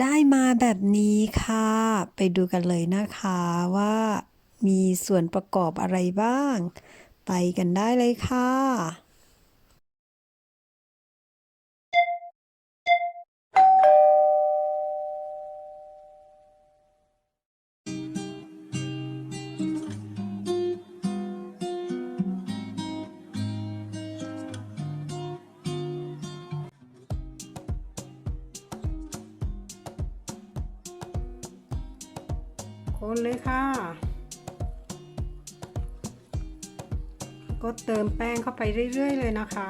ได้มาแบบนี้ค่ะ ไปดูกันเลยนะคะว่ามีส่วนประกอบอะไรบ้าง ไปกันได้เลยค่ะ คนเลยค่ะ ก็เติมแป้งเข้าไปเรื่อย ๆ เลยนะคะ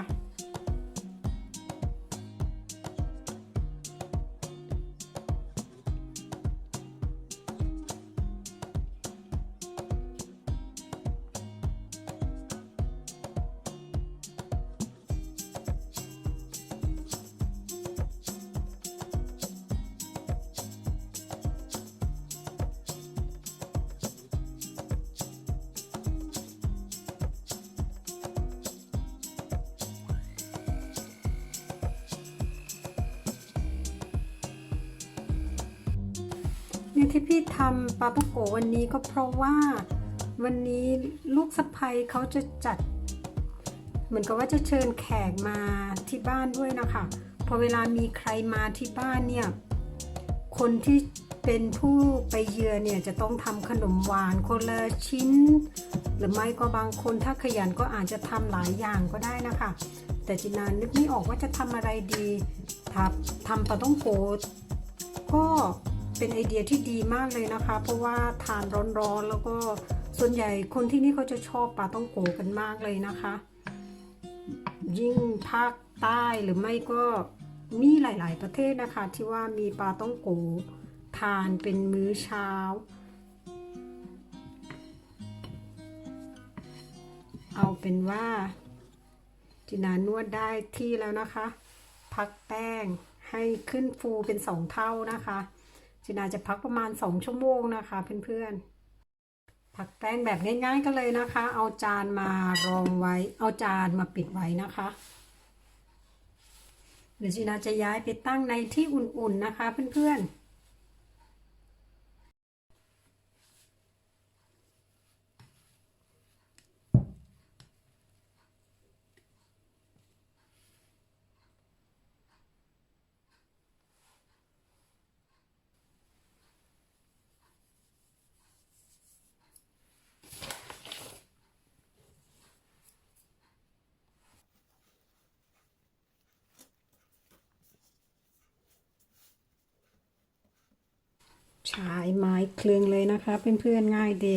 นี่ที่พี่ทำปลาต้องโกวันนี้ก็เพราะว่าวันนี้ลูกสะใภ้เขาจะจัด เหมือนกับว่าจะเชิญแขกมาที่บ้านด้วยนะคะพอเวลามีใครมาที่บ้านเนี่ยคนที่เป็นผู้ไปเยือนเนี่ยจะต้องทำขนมหวานคนละชิ้น หรือไม่ก็บางคนถ้าขยันก็อาจจะทำหลายอย่างก็ได้นะคะ แต่จินานึกไม่ออกว่าจะทำอะไรดีทำทำปลาต้องโกก็ เป็นไอเดียที่ดีมากเลยนะคะ เพราะว่าทานร้อนๆแล้วก็ส่วนใหญ่คนที่นี่เขาจะชอบปลาต้องโกกันมากเลยนะคะ ยิ่งภาคใต้หรือไม่ก็มีหลาย ๆ ประเทศนะคะ ที่ว่ามีปลาต้องโกทานเป็นมื้อเช้าเอาเป็นว่าจินานวดได้ที่แล้วนะคะ พักแป้งให้ขึ้นฟูเป็นสองเท่านะคะ จีน่าจะพักประมาณสองชั่วโมงนะคะเพื่อนๆ ผักแป้งแบบง่ายๆกันเลยนะคะ เอาจานมารองไว้ เอาจานมาปิดไว้นะคะเดี๋ยวจีน่าจะย้ายไปตั้งในที่อุ่นๆนะคะเพื่อนๆ ใช้ไม้คลึงเลยนะคะเพื่อนๆง่ายดี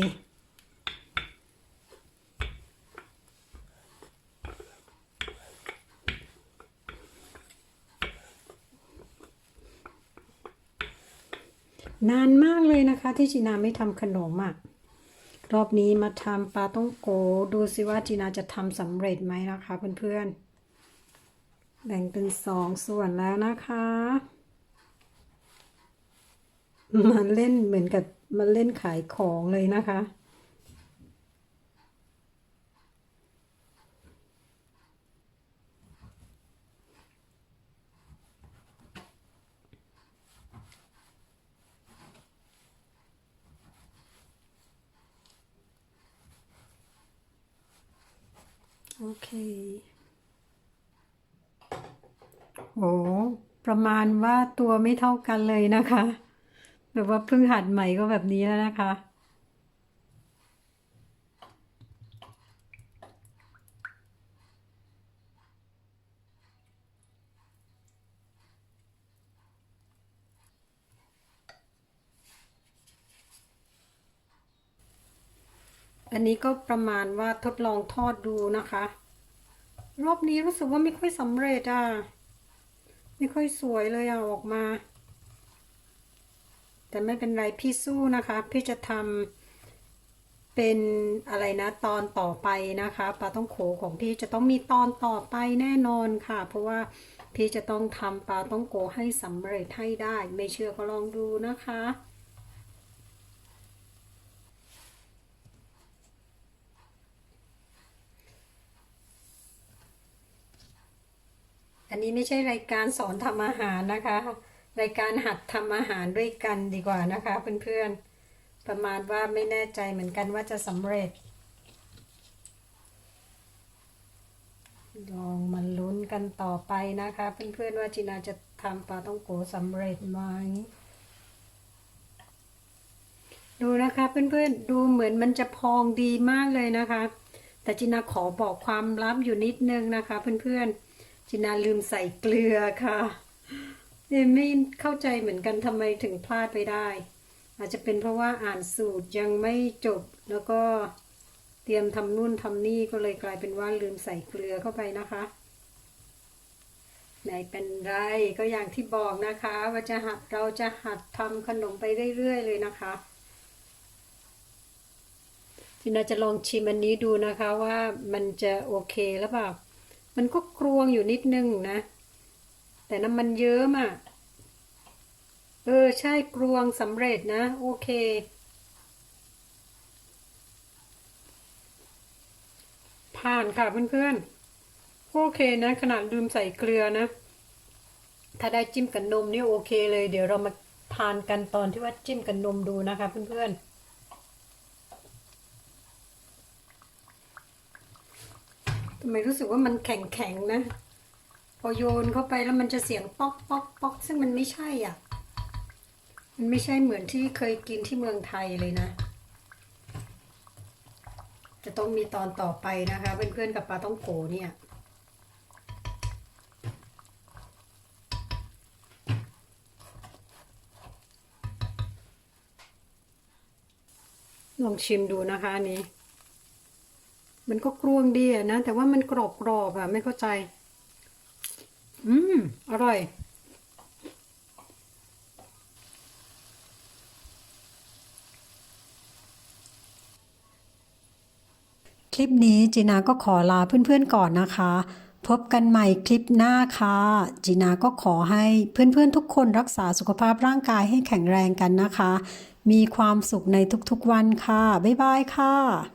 นานมากเลยนะคะที่จีนาไม่ทำขนมอะ่ะรอบนี้มาทำปลาต้องโก ดูสิว่าจีนาจะทำสำเร็จไหมนะคะเพื่อนๆ แบ่งเป็นสองส่วนแล้วนะคะ มาเล่นเหมือนกับมาเล่นขายของเลยนะคะ โอเคโหประมาณว่าตัวไม่เท่ากันเลยนะคะ แบบว่าเพิ่งหัดใหม่ก็แบบนี้แล้วนะคะ อันนี้ก็ประมาณว่าทดลองทอดดูนะคะ รอบนี้รู้สึกว่าไม่ค่อยสำเร็จอะ ไม่ค่อยสวยเลยอะออกมา แต่ไม่เป็นไรพี่สู้นะคะ พี่จะทำเป็นอะไรนะตอนต่อไปนะคะปลาต้องโขของพี่จะต้องมีตอนต่อไปแน่นอนค่ะ เพราะว่าพี่จะต้องทำปลาต้องโกให้สำเร็จให้ได้ ไม่เชื่อก็ลองดูนะคะอันนี้ไม่ใช่รายการสอนทำอาหารนะคะ รายการหัดทำอาหารด้วยกันดีกว่านะคะเพื่อนๆ ประมาณว่าไม่แน่ใจเหมือนกันว่าจะสำเร็จ ลองมาลุ้นกันต่อไปนะคะ เพื่อนๆว่าจีนาจะทำปลาต้องโกสำเร็จไหมดูนะคะเพื่อนๆดูเหมือนมันจะพองดีมากเลยนะคะ แต่จินาขอบอกความลับอยู่นิดนึงนะคะ เพื่อนๆจินาลืมใส่เกลือค่ะ เอ่อไม่เข้าใจเหมือนกันทำไมถึงพลาดไปได้ อาจจะเป็นเพราะว่าอ่านสูตรยังไม่จบ แล้วก็เตรียมทำนู่นทำนี่ก็เลยกลายเป็นว่าลืมใส่เกลือเข้าไปนะคะไม่เป็นไรก็อย่างที่บอกนะคะ ว่าจะหัดเราจะหัดทำขนมไปเรื่อยๆเลยนะคะทีน่าจะลองชิมอันนี้ดูนะคะว่ามันจะโอเคหรือเปล่า มันก็กรวงอยู่นิดนึงนะ แต่น้ำมันเยิ้มอะ เออ ใช่กรวงสำเร็จนะ โอเค ผ่านค่ะเพื่อนๆ โอเคนะ ขนาดลืมใส่เกลือนะ ถ้าได้จิ้มกับนมนี่โอเคเลย เดี๋ยวเรามาทานกันตอนที่ว่าจิ้มกับนมดูนะคะเพื่อนๆทำไมรู้สึกว่ามันแข็งๆนะ อโยนเข้าไปแล้วมันจะเสียงป๊อกป๊อกป๊อกซึ่งมันไม่ใช่อะ มันไม่ใช่เหมือนที่เคยกินที่เมืองไทยเลยนะ จะต้องมีตอนต่อไปนะคะ เพื่อนๆกับปลาต้องโกเนี่ยลองชิมดูนะคะอันนี้ มันก็กรวงดีอะนะ แต่ว่ามันกรอบกรอบๆอะไม่เข้าใจ อืม อร่อย คลิปนี้จีนาก็ขอลาเพื่อนๆก่อนนะคะ พบกันใหม่คลิปหน้าค่ะ จีนาก็ขอให้เพื่อนๆทุกคนรักษาสุขภาพร่างกายให้แข็งแรงกันนะคะ มีความสุขในทุกๆวันค่ะ บ๊ายบายค่ะ